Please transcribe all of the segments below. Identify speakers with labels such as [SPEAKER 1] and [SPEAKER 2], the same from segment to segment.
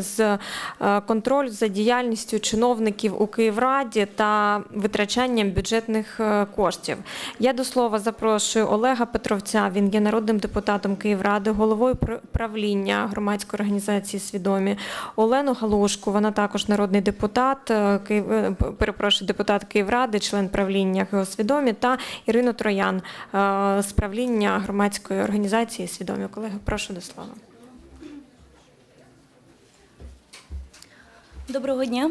[SPEAKER 1] з е, контроль за діяльністю чиновників у Київраді та витрачанням бюджетних е, коштів. Я до слова запрошую Олега Петровця. Він є народним депутатом Київради, головою пр- правління громадської організації Свідомі. Олену Галушку, вона також народний депутат, е, Київ, перепрошую, депутат Київради, член правління Свідомі та Ірину Троян з правління громадської організації Свідомі. Колеги, прошу до слова.
[SPEAKER 2] Доброго дня.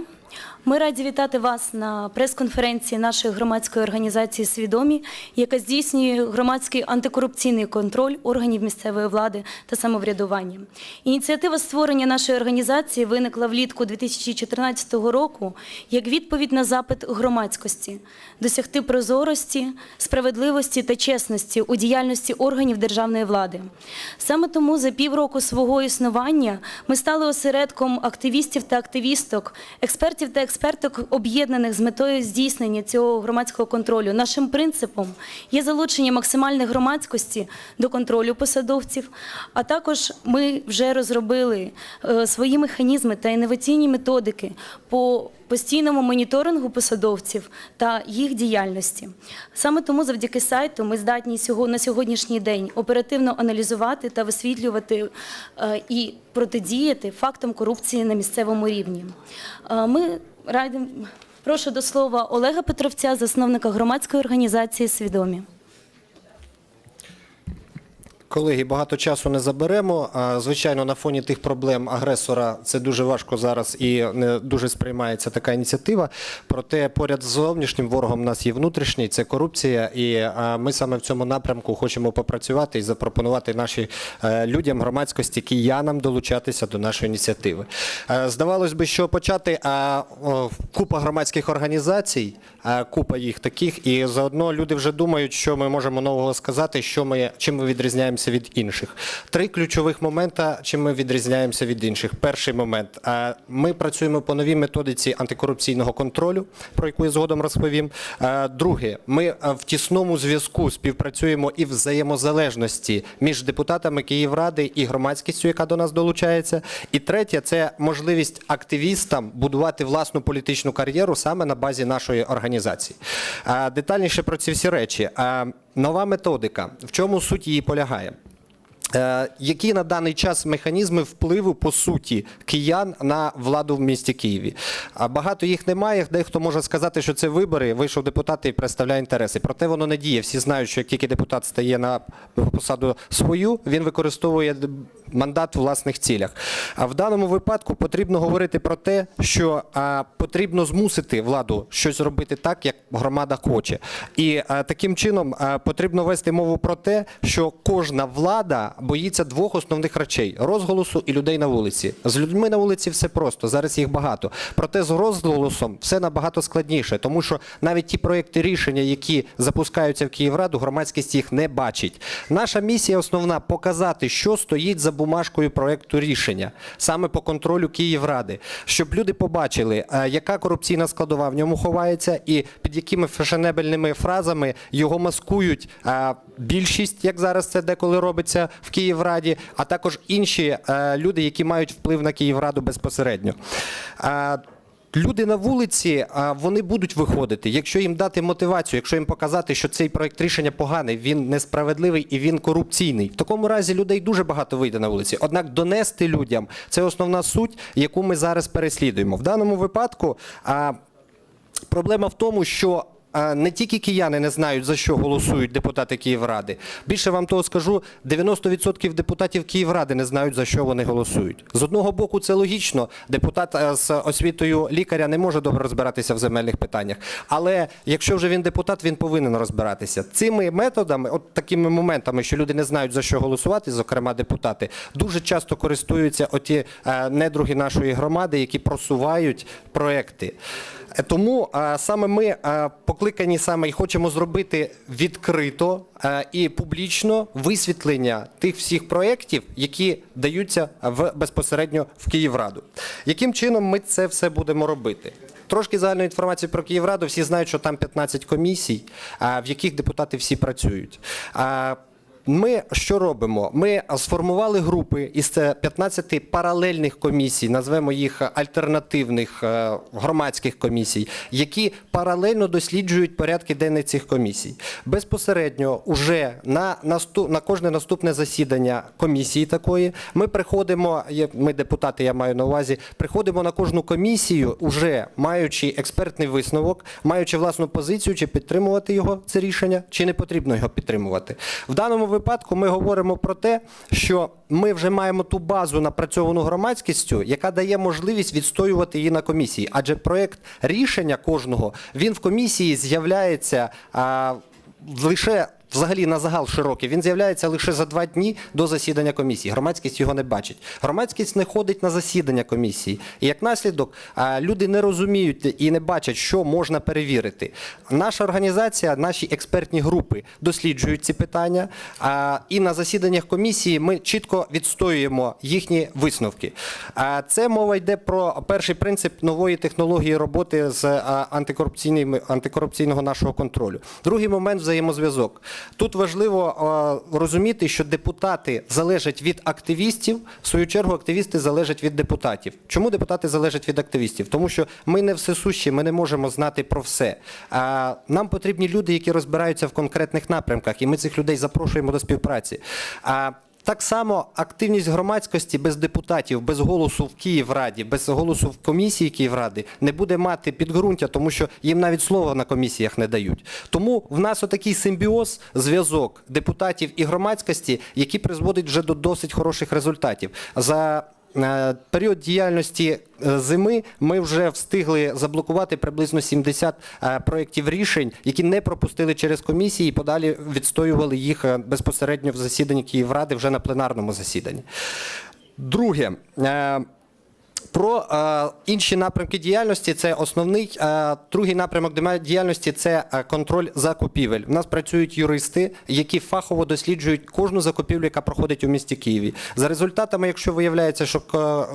[SPEAKER 2] Ми раді вітати вас на прес-конференції нашої громадської організації Свідомі, яка здійснює громадський антикорупційний контроль органів місцевої влади та самоврядування. Ініціатива створення нашої організації виникла влітку 2014 року як відповідь на запит громадськості досягти прозорості, справедливості та чесності у діяльності органів державної влади. Саме тому за півроку свого існування ми стали осередком активістів та активісток, експертів та експерток, об'єднаних з метою здійснення цього громадського контролю. Нашим принципом є залучення максимальної громадськості до контролю посадовців. А також ми вже розробили е, свої механізми та інноваційні методики по постійному моніторингу посадовців та їх діяльності. Саме тому завдяки сайту ми здатні на сьогоднішній день оперативно аналізувати та висвітлювати е, і протидіяти фактам корупції на місцевому рівні. Е, Ми раді прошу до слова Олега Петровця, засновника громадської організації Свідомі.
[SPEAKER 3] Колеги, багато часу не заберемо. Звичайно, на фоні тих проблем агресора це дуже важко зараз і не дуже сприймається така ініціатива. Проте поряд з зовнішнім ворогом у нас є внутрішній, це корупція. І ми саме в цьому напрямку хочемо попрацювати і запропонувати наші е, людям, громадськості, киянам долучатися до нашої ініціативи. Е, Здавалось би, що почати а, купа громадських організацій, купа їх таких, і заодно люди вже думають, що ми можемо нового сказати, що ми чим ми відрізняємося від інших. Три ключових момента, чим ми відрізняємося від інших. Перший момент ми працюємо по новій методиці антикорупційного контролю, про яку я згодом розповім. Друге, ми в тісному зв'язку співпрацюємо і взаємозалежності між депутатами Київради і громадськістю, яка до нас долучається. І третє це можливість активістам будувати власну політичну кар'єру саме на базі нашої організації. Детальніше про ці всі речі. Нова методика. В чому суть її полягає? Е, Які на даний час механізми впливу по суті киян на владу в місті Києві? Багато їх немає. Дехто може сказати, що це вибори. Вийшов депутат і представляє інтереси. Проте воно не діє. Всі знають, що як тільки депутат стає на посаду свою, він використовує мандат в власних цілях. А в даному випадку потрібно говорити про те, що потрібно змусити владу щось робити так, як громада хоче. І таким чином потрібно вести мову про те, що кожна влада боїться двох основних речей: розголосу і людей на вулиці. З людьми на вулиці все просто. Зараз їх багато. Проте з розголосом все набагато складніше, тому що навіть ті проекти рішення, які запускаються в Київраду, громадськість їх не бачить. Наша місія основна показати, що стоїть за бумажкою проекту рішення, саме по контролю Київради, щоб люди побачили, е, яка корупційна складова в ньому ховається, і під якими фешенебельними фразами його маскують е, більшість, як зараз це деколи робиться в Київраді, а також інші е, люди, які мають вплив на Київраду безпосередньо. Е, Люди на вулиці вони будуть виходити, якщо їм дати мотивацію, якщо їм показати, що цей проект рішення поганий, він несправедливий і він корупційний. В такому разі людей дуже багато вийде на вулиці. Однак донести людям це основна суть, яку ми зараз переслідуємо. В даному випадку проблема в тому, що не тільки кияни не знають, за що голосують депутати Київради. Більше вам того скажу, 90% депутатів Київради не знають, за що вони голосують. З одного боку, це логічно. Депутат е, з освітою лікаря не може добре розбиратися в земельних питаннях. Але якщо вже він депутат, він повинен розбиратися. Цими методами, от такими моментами, що люди не знають, за що голосувати, зокрема депутати, дуже часто користуються оті е, недруги нашої громади, які просувають проекти. Е, Тому е, саме ми е, покликані саме і хочемо зробити відкрито і публічно висвітлення тих всіх проєктів, які даються в безпосередньо в Київраду. Яким чином ми це все будемо робити? Трошки загальної інформації про Київраду. Всі знають, що там 15 комісій, в яких депутати всі працюють. Ми що робимо? Ми сформували групи із е, 15 паралельних комісій, назвемо їх альтернативних е, громадських комісій, які паралельно досліджують порядки денні цих комісій. Безпосередньо уже на, наступ, на кожне наступне засідання комісії такої ми приходимо, ми депутати, я маю на увазі, приходимо на кожну комісію, уже маючи експертний висновок, маючи власну позицію, чи підтримувати його це рішення, чи не потрібно його підтримувати. В даному випадку ми говоримо про те, що ми вже маємо ту базу напрацьовану громадськістю, яка дає можливість відстоювати її на комісії. Адже проект рішення кожного він в комісії з'являється лише. Взагалі на загал широкий, він з'являється лише за два дні до засідання комісії. Громадськість його не бачить. Громадськість не ходить на засідання комісії. І як наслідок, люди не розуміють і не бачать, що можна перевірити. Наша організація, наші експертні групи досліджують ці питання. І на засіданнях комісії ми чітко відстоюємо їхні висновки. Це мова йде про перший принцип нової технології роботи з антикорупційного нашого контролю. Другий момент взаємозв'язок. Тут важливо розуміти, що депутати залежать від активістів. В свою чергу, активісти залежать від депутатів. Чому депутати залежать від активістів? Тому що ми не всесущі, ми не можемо знати про все. Нам потрібні люди, які розбираються в конкретних напрямках, і ми цих людей запрошуємо до співпраці. Так само активність громадськості без депутатів, без голосу в Київраді, без голосу в комісії Київради не буде мати підґрунтя, тому що їм навіть слова на комісіях не дають. Тому в нас отакий симбіоз, зв'язок депутатів і громадськості, який призводить вже до досить хороших результатів. За період діяльності е, зими ми вже встигли заблокувати приблизно 70 е, проєктів рішень, які не пропустили через комісії і подалі відстоювали їх е, безпосередньо в засіданні Київради вже на пленарному засіданні. Друге. Про е, інші напрямки діяльності це основний. Е, другий напрямок діяльності це е, контроль закупівель. У нас працюють юристи, які фахово досліджують кожну закупівлю, яка проходить у місті Києві. За результатами, якщо виявляється, що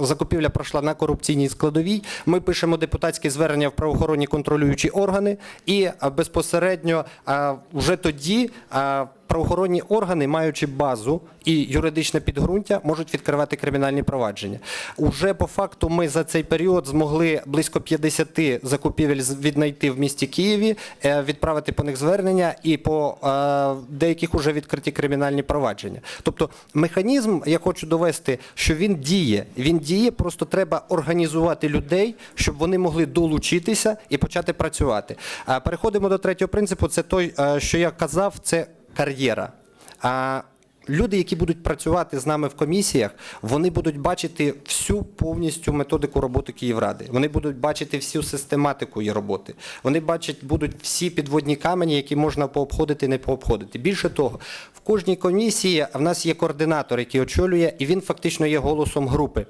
[SPEAKER 3] е, закупівля пройшла на корупційній складовій, ми пишемо депутатське звернення в правоохоронні контролюючі органи, і е, безпосередньо е, вже тоді. е, Правоохоронні органи, маючи базу і юридичне підґрунтя, можуть відкривати кримінальні провадження. Уже по факту ми за цей період змогли близько 50 закупівель віднайти в місті Києві, е, відправити по них звернення, і по е, деяких уже відкриті кримінальні провадження. Тобто механізм, я хочу довести, що він діє. Він діє, просто треба організувати людей, щоб вони могли долучитися і почати працювати. Е, Переходимо до третього принципу. Це той, що я казав, це кар'єра. А люди, які будуть працювати з нами в комісіях, вони будуть бачити всю повністю методику роботи Київради. Вони будуть бачити всю систематику її роботи. Вони бачать будуть всі підводні камені, які можна пообходити, не пообходити. Більше того, в кожній комісії в нас є координатор, який очолює, і він фактично є голосом групи.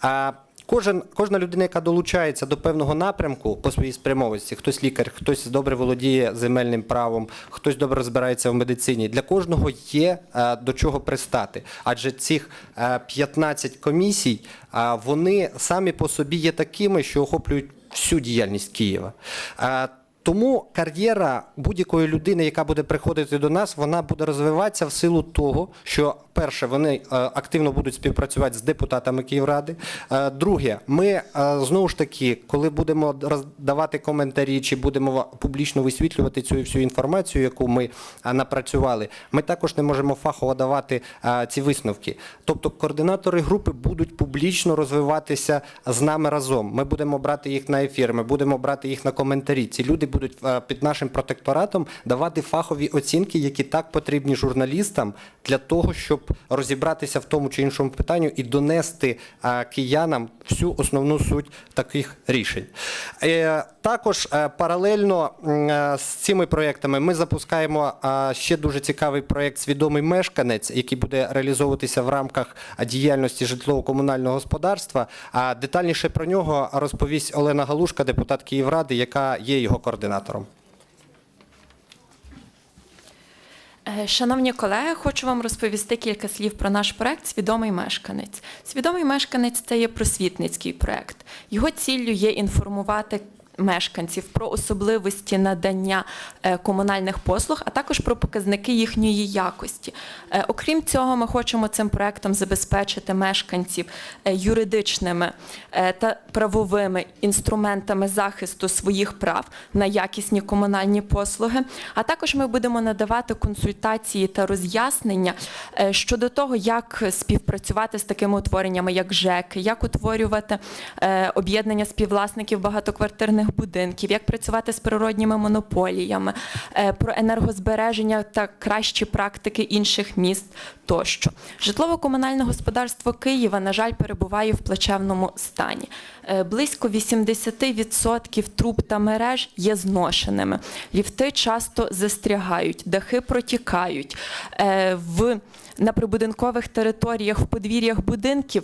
[SPEAKER 3] А Кожен, кожна людина, яка долучається до певного напрямку по своїй спрямовості, хтось лікар, хтось добре володіє земельним правом, хтось добре розбирається в медицині. Для кожного є е, до чого пристати. Адже цих е, 15 комісій, а вони самі по собі є такими, що охоплюють всю діяльність Києва. Тому кар'єра будь-якої людини, яка буде приходити до нас, вона буде розвиватися в силу того, що перше, вони е, активно будуть співпрацювати з депутатами Київради. Е, Друге, ми е, знову ж таки, коли будемо роздавати коментарі чи будемо публічно висвітлювати цю всю інформацію, яку ми напрацювали, ми також не можемо фахово давати ці висновки. Тобто координатори групи будуть публічно розвиватися з нами разом. Ми будемо брати їх на ефір, ми будемо брати їх на коментарі. Ці люди будуть е, під нашим протекторатом давати фахові оцінки, які так потрібні журналістам для того, щоб розібратися в тому чи іншому питанню і донести е, киянам всю основну суть таких рішень. Е, Також паралельно з цими проектами ми запускаємо ще дуже цікавий проект Свідомий мешканець, який буде реалізовуватися в рамках діяльності житлово-комунального господарства. А детальніше про нього розповість Олена Галушка, депутат Київради, яка є його координатором.
[SPEAKER 4] Е, Шановні колеги, хочу вам розповісти кілька слів про наш проект Свідомий мешканець. Свідомий мешканець це є просвітницький проект. Його ціллю є інформувати мешканців, про особливості надання е, комунальних послуг, а також про показники їхньої якості. Е, Окрім цього, ми хочемо цим проектом забезпечити мешканців е, юридичними та правовими інструментами захисту своїх прав на якісні комунальні послуги. А також ми будемо надавати консультації та роз'яснення щодо того, як співпрацювати з такими утвореннями, як ЖЕК, як утворювати об'єднання співвласників багатоквартирних будинків, як працювати з природніми монополіями, е, про енергозбереження та кращі практики інших міст тощо. Житлово-комунальне господарство Києва, на жаль, перебуває в плачевному стані. Е, Близько 80% труб та мереж є зношеними. Ліфти часто застрягають, дахи протікають. Е, В на прибудинкових територіях в подвір'ях будинків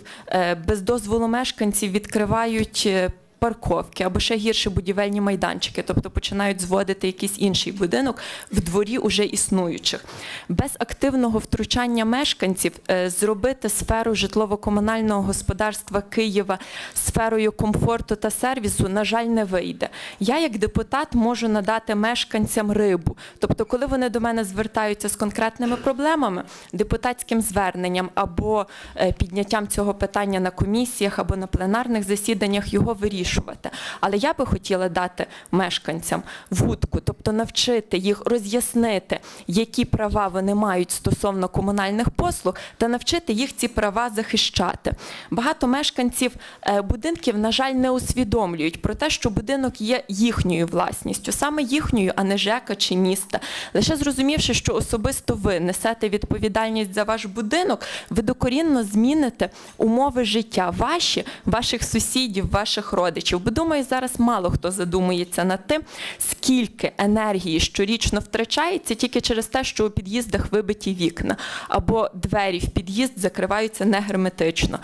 [SPEAKER 4] без дозволу мешканців відкривають. Парковки або ще гірше будівельні майданчики, тобто починають зводити якийсь інший будинок в дворі уже існуючих. Без активного втручання мешканців е, зробити сферу житлово-комунального господарства Києва сферою комфорту та сервісу, на жаль, не вийде. Я, як депутат, можу надати мешканцям рибу. Тобто, коли вони до мене звертаються з конкретними проблемами, депутатським зверненням або е, підняттям цього питання на комісіях або на пленарних засіданнях, його вирішувати. Але я би хотіла дати мешканцям вудку, тобто навчити їх роз'яснити, які права вони мають стосовно комунальних послуг, та навчити їх ці права захищати. Багато мешканців е, будинків, на жаль, не усвідомлюють про те, що будинок є їхньою власністю, саме їхньою, а не ЖЕКа чи міста. Лише зрозумівши, що особисто ви несете відповідальність за ваш будинок, ви докорінно зміните умови життя ваші, ваших сусідів, ваших родичів. Бо думаю, зараз мало хто задумується над тим, скільки енергії щорічно втрачається тільки через те, що у під'їздах вибиті вікна або двері в під'їзд закриваються не герметично.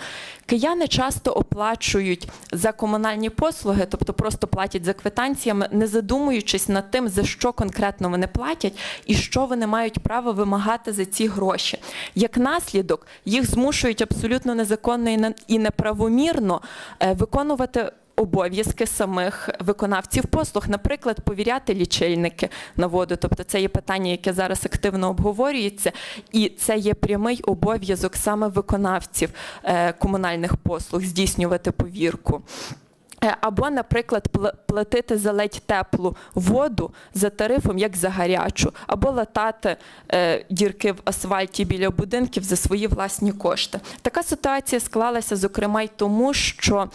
[SPEAKER 4] Кияни часто оплачують за комунальні послуги, тобто просто платять за квитанціями, не задумуючись над тим, за що конкретно вони платять і що вони мають право вимагати за ці гроші. Як наслідок, їх змушують абсолютно незаконно і неправомірно е, виконувати. Обов'язки самих виконавців послуг, наприклад, повіряти лічильники на воду. Тобто, це є питання, яке зараз активно обговорюється, і це є прямий обов'язок саме виконавців е, комунальних послуг здійснювати повірку. Е, Або, наприклад, платити за ледь теплу воду за тарифом, як за гарячу, або латати е, дірки в асфальті біля будинків за свої власні кошти. Така ситуація склалася, зокрема, й тому, що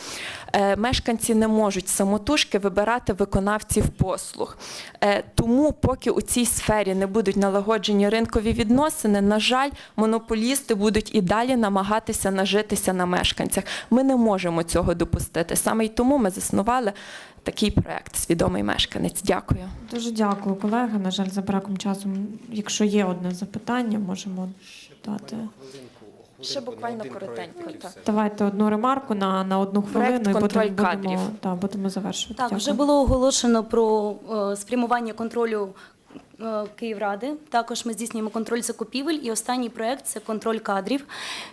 [SPEAKER 4] е, мешканці не можуть самотужки вибирати виконавців послуг. Е, тому, поки у цій сфері не будуть налагоджені ринкові відносини, на жаль, монополісти будуть і далі намагатися нажитися на мешканцях. Ми не можемо цього допустити. Саме й тому ми заснували такий проект Свідомий мешканець. Дякую.
[SPEAKER 1] Дуже дякую, колега. На жаль, за браком часу, якщо є одне запитання, можемо дати.
[SPEAKER 4] Ще буквально коротенько. Так.
[SPEAKER 1] Давайте одну ремарку на, на одну хвилину
[SPEAKER 4] Проект
[SPEAKER 1] і
[SPEAKER 4] «Контроль
[SPEAKER 1] будемо,
[SPEAKER 4] кадрів».
[SPEAKER 1] будемо, та, будемо завершувати.
[SPEAKER 2] Так,
[SPEAKER 1] Дякую.
[SPEAKER 2] вже було оголошено про е, спрямування контролю Київради. Також ми здійснюємо контроль закупівель. І останній проект це контроль кадрів.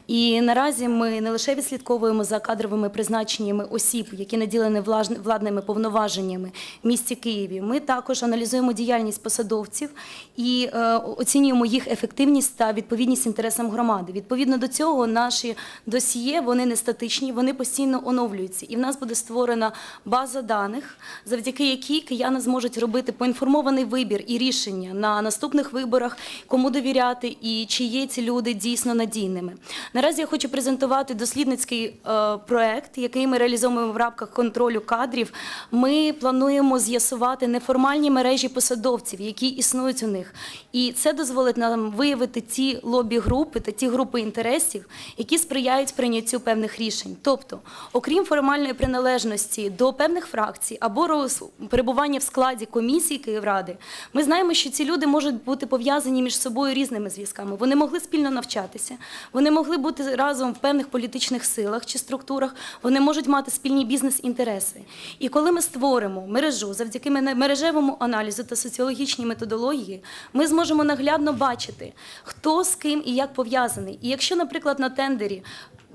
[SPEAKER 2] І наразі ми не лише відслідковуємо за кадровими призначеннями осіб, які наділені владними повноваженнями в місті Києві. Ми також аналізуємо діяльність посадовців і е, оцінюємо їх ефективність та відповідність інтересам громади. Відповідно до цього, наші досьє вони не статичні, вони постійно оновлюються. І в нас буде створена база даних, завдяки якій кияни зможуть робити поінформований вибір і рішення на наступних виборах, кому довіряти і чи є ці люди дійсно надійними. Наразі я хочу презентувати дослідницький е, проект, який ми реалізовуємо в рамках контролю кадрів. Ми плануємо з'ясувати неформальні мережі посадовців, які існують у них. І це дозволить нам виявити ті лобі-групи та ті групи інтересів, які сприяють прийняттю певних рішень. Тобто, окрім формальної приналежності до певних фракцій або перебування в складі комісії Київради, ми знаємо, що ці люди можуть бути пов'язані між собою різними зв'язками. Вони могли спільно навчатися, вони могли бути разом в певних політичних силах чи структурах, вони можуть мати спільні бізнес-інтереси. І коли ми створимо мережу завдяки мережевому аналізу та соціологічній методології, ми зможемо наглядно бачити, хто з ким і як пов'язаний. І якщо, наприклад, на тендері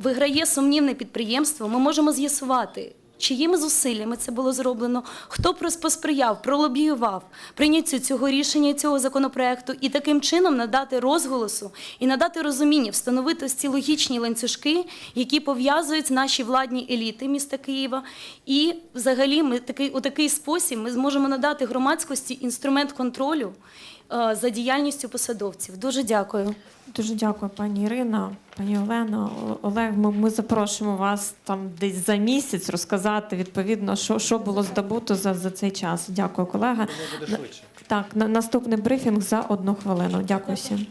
[SPEAKER 2] виграє сумнівне підприємство, ми можемо з'ясувати. Чиїми зусиллями це було зроблено, хто посприяв, пролобіював прийняттю цього рішення, цього законопроекту, і таким чином надати розголосу і надати розуміння, встановити ці логічні ланцюжки, які пов'язують наші владні еліти міста Києва. І взагалі ми такий, у такий спосіб ми зможемо надати громадськості інструмент контролю за діяльністю посадовців. Дуже дякую.
[SPEAKER 1] Дуже дякую, пані Ірина, пані Олена. Олег, ми, ми запрошуємо вас там десь за місяць розказати відповідно, що, що було здобуто за, за цей час. Дякую, колега.
[SPEAKER 3] Буде швидше.
[SPEAKER 1] Так, на, наступний брифінг за одну хвилину. Дякую всім.